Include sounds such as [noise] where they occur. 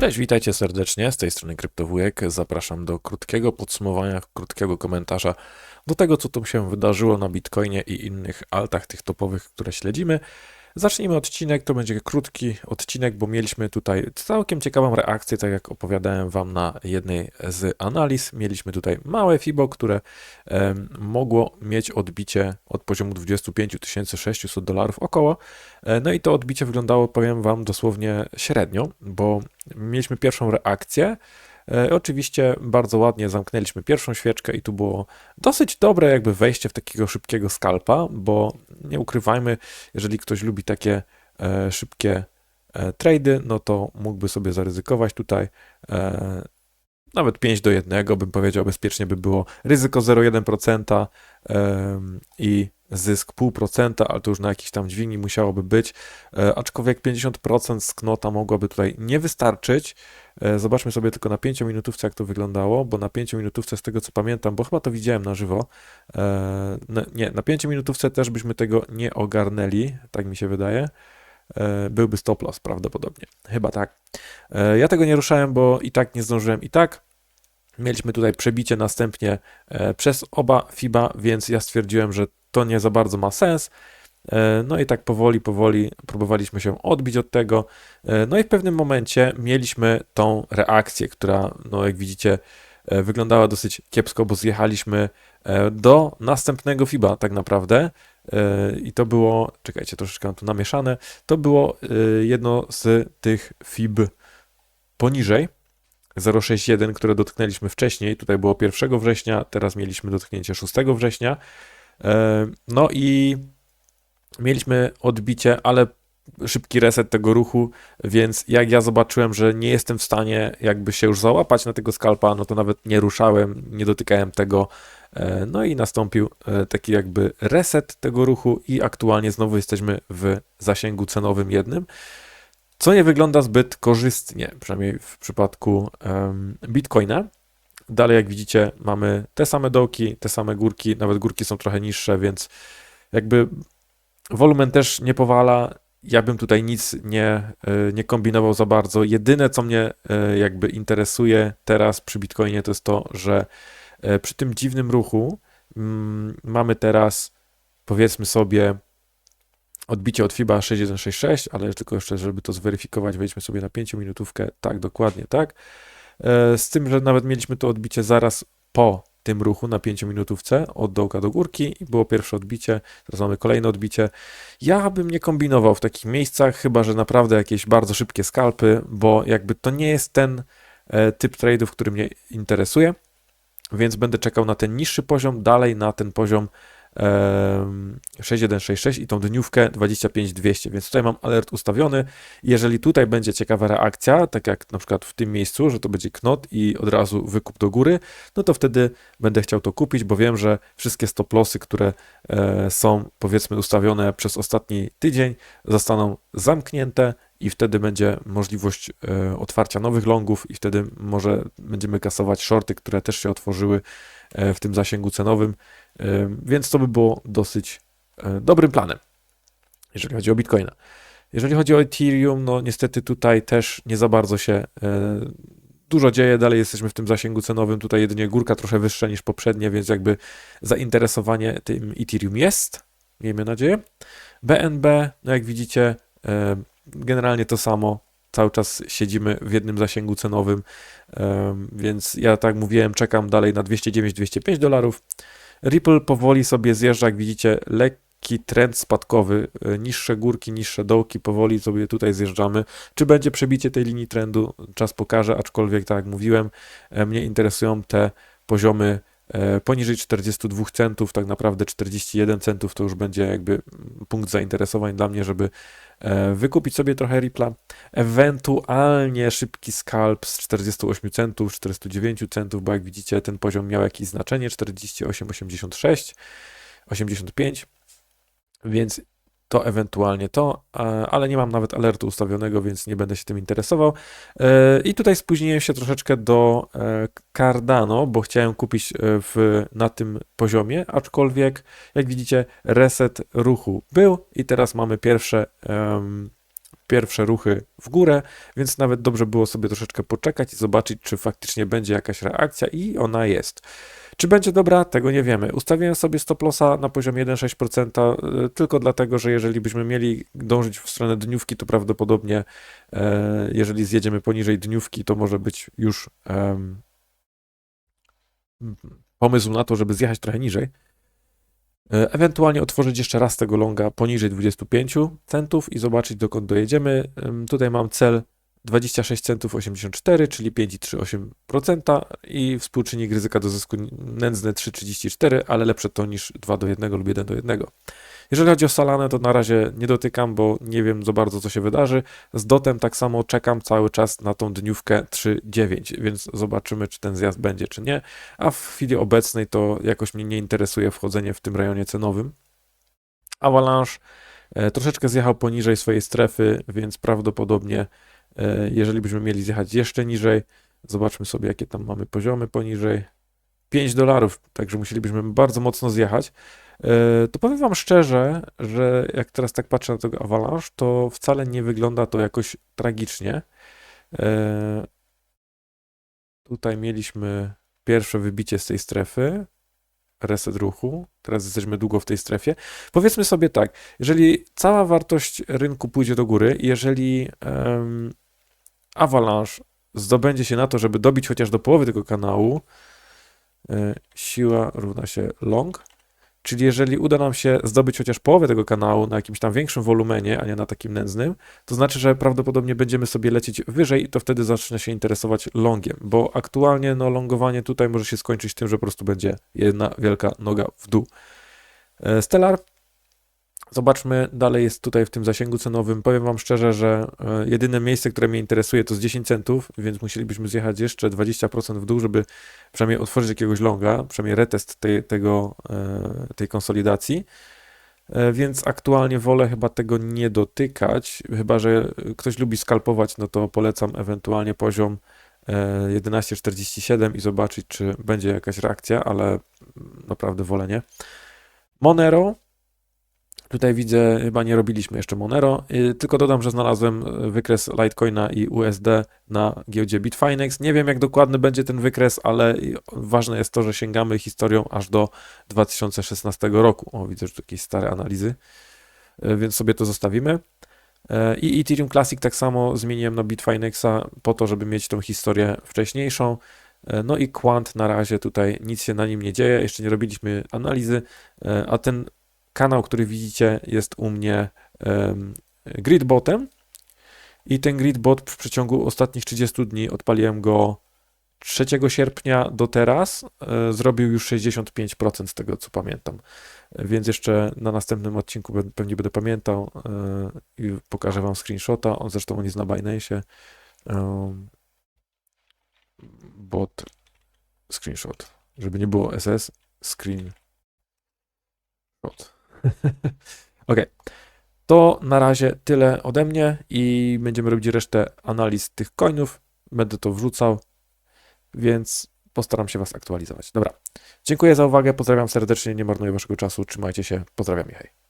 Cześć, witajcie serdecznie. Z tej strony Kryptowujek. Zapraszam do krótkiego podsumowania, krótkiego komentarza do tego, co tu się wydarzyło na Bitcoinie i innych altach, tych topowych, które śledzimy. Zacznijmy odcinek, to będzie krótki odcinek, bo mieliśmy tutaj całkiem ciekawą reakcję, tak jak opowiadałem Wam na jednej z analiz. Mieliśmy tutaj małe FIBO, które em, mogło mieć odbicie od poziomu 25 600 dolarów około. E, No i to odbicie wyglądało, powiem Wam, dosłownie średnio, bo mieliśmy pierwszą reakcję. E, Oczywiście bardzo ładnie zamknęliśmy pierwszą świeczkę i tu było dosyć dobre jakby wejście w takiego szybkiego skalpa, bo nie ukrywajmy, jeżeli ktoś lubi takie e, szybkie e, trady, no to mógłby sobie zaryzykować tutaj nawet 5 do 1, bym powiedział, bezpiecznie by było ryzyko 0,1% em, i zysk 0,5%, ale to już na jakiś tam dźwigni musiałoby być, e, aczkolwiek 50% z knota mogłoby tutaj nie wystarczyć. E, Zobaczmy sobie tylko na 5 minutówce, jak to wyglądało, bo na 5 minutówce, z tego co pamiętam, bo chyba to widziałem na żywo, e, no, nie, na 5 minutówce też byśmy tego nie ogarnęli, tak mi się wydaje. Byłby stop loss prawdopodobnie, chyba tak. Ja tego nie ruszałem, bo i tak nie zdążyłem i tak. Mieliśmy tutaj przebicie następnie e, przez oba FIBA, więc ja stwierdziłem, że to nie za bardzo ma sens. E, No i tak powoli, powoli próbowaliśmy się odbić od tego. E, No i w pewnym momencie mieliśmy tą reakcję, która, no jak widzicie, wyglądała dosyć kiepsko, bo zjechaliśmy do następnego FIBA tak naprawdę. I to było, czekajcie, troszeczkę tu namieszane, to było jedno z tych FIB poniżej. 061, które dotknęliśmy wcześniej. Tutaj było 1 września, teraz mieliśmy dotknięcie 6 września. E, No i mieliśmy odbicie, ale szybki reset tego ruchu, więc jak ja zobaczyłem, że nie jestem w stanie jakby się już załapać na tego skalpa, no to nawet nie ruszałem, nie dotykałem tego. E, No i nastąpił e, taki jakby reset tego ruchu i aktualnie znowu jesteśmy w zasięgu cenowym jednym co nie wygląda zbyt korzystnie, przynajmniej w przypadku Bitcoina. Dalej, jak widzicie, mamy te same dołki, te same górki, nawet górki są trochę niższe, więc jakby wolumen też nie powala. Ja bym tutaj nic nie, e, nie kombinował za bardzo. Jedyne, co mnie e, jakby interesuje teraz przy Bitcoinie, to jest to, że e, przy tym dziwnym ruchu mm, mamy teraz, powiedzmy sobie, odbicie od FIBA 6166, ale tylko jeszcze, żeby to zweryfikować, wejdźmy sobie na 5 minutówkę, tak, dokładnie, tak. E, Z tym, że nawet mieliśmy to odbicie zaraz po tym ruchu na 5 minutówce, od dołka do górki i było pierwsze odbicie, teraz mamy kolejne odbicie. Ja bym nie kombinował w takich miejscach, chyba, że naprawdę jakieś bardzo szybkie skalpy, bo jakby to nie jest ten e, typ trade'ów, który mnie interesuje, więc będę czekał na ten niższy poziom, dalej na ten poziom 6166 i tą dniówkę 25200, więc tutaj mam alert ustawiony. Jeżeli tutaj będzie ciekawa reakcja, tak jak na przykład w tym miejscu, że to będzie knot i od razu wykup do góry, no to wtedy będę chciał to kupić, bo wiem, że wszystkie stop lossy, które e, są powiedzmy ustawione przez ostatni tydzień, zostaną zamknięte i wtedy będzie możliwość e, otwarcia nowych longów i wtedy może będziemy kasować shorty, które też się otworzyły e, w tym zasięgu cenowym, E, więc to by było dosyć dobrym planem, jeżeli chodzi o Bitcoina. Jeżeli chodzi o Ethereum, no niestety tutaj też nie za bardzo się dużo dzieje, dalej jesteśmy w tym zasięgu cenowym, tutaj jedynie górka trochę wyższa niż poprzednie, więc jakby zainteresowanie tym Ethereum jest, miejmy nadzieję. BNB, no jak widzicie, generalnie to samo, cały czas siedzimy w jednym zasięgu cenowym, więc ja tak mówiłem, czekam dalej na 209-205 dolarów. Ripple powoli sobie zjeżdża, jak widzicie, lekki trend spadkowy, e, niższe górki, niższe dołki, powoli sobie tutaj zjeżdżamy. Czy będzie przebicie tej linii trendu, czas pokaże, aczkolwiek tak jak mówiłem, e, mnie interesują te poziomy poniżej 42 centów, tak naprawdę 41 centów to już będzie jakby punkt zainteresowań dla mnie, żeby e, wykupić sobie trochę Ripple'a. Ewentualnie szybki scalp z 48 centów, 49 centów, bo jak widzicie ten poziom miał jakieś znaczenie, 48, 86, 85, więc to ewentualnie to, ale nie mam nawet alertu ustawionego, więc nie będę się tym interesował. E, I tutaj spóźniłem się troszeczkę do e, Cardano, bo chciałem kupić e, w, na tym poziomie, aczkolwiek jak widzicie reset ruchu był i teraz mamy pierwsze em, pierwsze ruchy w górę, więc nawet dobrze było sobie troszeczkę poczekać i zobaczyć, czy faktycznie będzie jakaś reakcja i ona jest. Czy będzie dobra? Tego nie wiemy. Ustawiłem sobie stop lossa na poziomie 1,6% y, tylko dlatego, że jeżeli byśmy mieli dążyć w stronę dniówki, to prawdopodobnie e, jeżeli zjedziemy poniżej dniówki, to może być już pomysł na to, żeby zjechać trochę niżej. E, Ewentualnie otworzyć jeszcze raz tego longa poniżej 25 centów i zobaczyć dokąd dojedziemy. Tutaj mam cel 26 centów 84, czyli 5,38% i współczynnik ryzyka do zysku nędzny 3,34, ale lepsze to niż 2 do 1 lub 1 do 1. Jeżeli chodzi o Salanę, to na razie nie dotykam, bo nie wiem za bardzo, co się wydarzy. Z Dotem tak samo czekam cały czas na tą dniówkę 3,9, więc zobaczymy, czy ten zjazd będzie, czy nie. A w chwili obecnej to jakoś mnie nie interesuje wchodzenie w tym rejonie cenowym. Avalanche e, troszeczkę zjechał poniżej swojej strefy, więc prawdopodobnie, jeżeli byśmy mieli zjechać jeszcze niżej, zobaczmy sobie, jakie tam mamy poziomy poniżej. 5 dolarów, także musielibyśmy bardzo mocno zjechać. E, To powiem Wam szczerze, że jak teraz tak patrzę na tego Avalanche, to wcale nie wygląda to jakoś tragicznie. E, Tutaj mieliśmy pierwsze wybicie z tej strefy, reset ruchu. Teraz jesteśmy długo w tej strefie. Powiedzmy sobie tak, jeżeli cała wartość rynku pójdzie do góry, jeżeli em, Avalanche zdobędzie się na to, żeby dobić chociaż do połowy tego kanału, e, siła równa się long, czyli jeżeli uda nam się zdobyć chociaż połowę tego kanału na jakimś tam większym wolumenie, a nie na takim nędznym, to znaczy, że prawdopodobnie będziemy sobie lecieć wyżej i to wtedy zacznie się interesować longiem, bo aktualnie no, longowanie tutaj może się skończyć tym, że po prostu będzie jedna wielka noga w dół. E, Stellar, zobaczmy, dalej jest tutaj w tym zasięgu cenowym. Powiem Wam szczerze, że e, jedyne miejsce, które mnie interesuje to z 10 centów, więc musielibyśmy zjechać jeszcze 20% w dół, żeby przynajmniej otworzyć jakiegoś longa, przynajmniej retest tej, tego, e, tej konsolidacji. E, Więc aktualnie wolę chyba tego nie dotykać, chyba że ktoś lubi skalpować, no to polecam ewentualnie poziom e, 11,47 i zobaczyć, czy będzie jakaś reakcja, ale mm, naprawdę wolę nie. Monero. Tutaj widzę, chyba nie robiliśmy jeszcze Monero, y, tylko dodam, że znalazłem y, wykres Litecoina i USD na giełdzie Bitfinex. Nie wiem, jak dokładny będzie ten wykres, ale y, ważne jest to, że sięgamy historią aż do 2016 roku. O, widzę, że tu jakieś stare analizy, więc sobie to zostawimy. I Ethereum Classic tak samo zmieniłem na Bitfinexa po to, żeby mieć tą historię wcześniejszą. No i Quant na razie tutaj nic się na nim nie dzieje, jeszcze nie robiliśmy analizy, a ten kanał, który widzicie jest u mnie em, gridbotem i ten gridbot w przeciągu ostatnich 30 dni odpaliłem go 3 sierpnia do teraz, e, zrobił już 65% z tego co pamiętam. Więc jeszcze na następnym odcinku pewnie będę pamiętał e, i pokażę Wam screenshota. On zresztą on jest na Binance. Bot screenshot. Żeby nie było SS, screenshot. [laughs] Ok. To na razie tyle ode mnie i będziemy robić resztę analiz tych coinów. Będę to wrzucał, więc postaram się Was aktualizować. Dobra. Dziękuję za uwagę, pozdrawiam serdecznie, nie marnuję Waszego czasu, trzymajcie się, pozdrawiam i hej.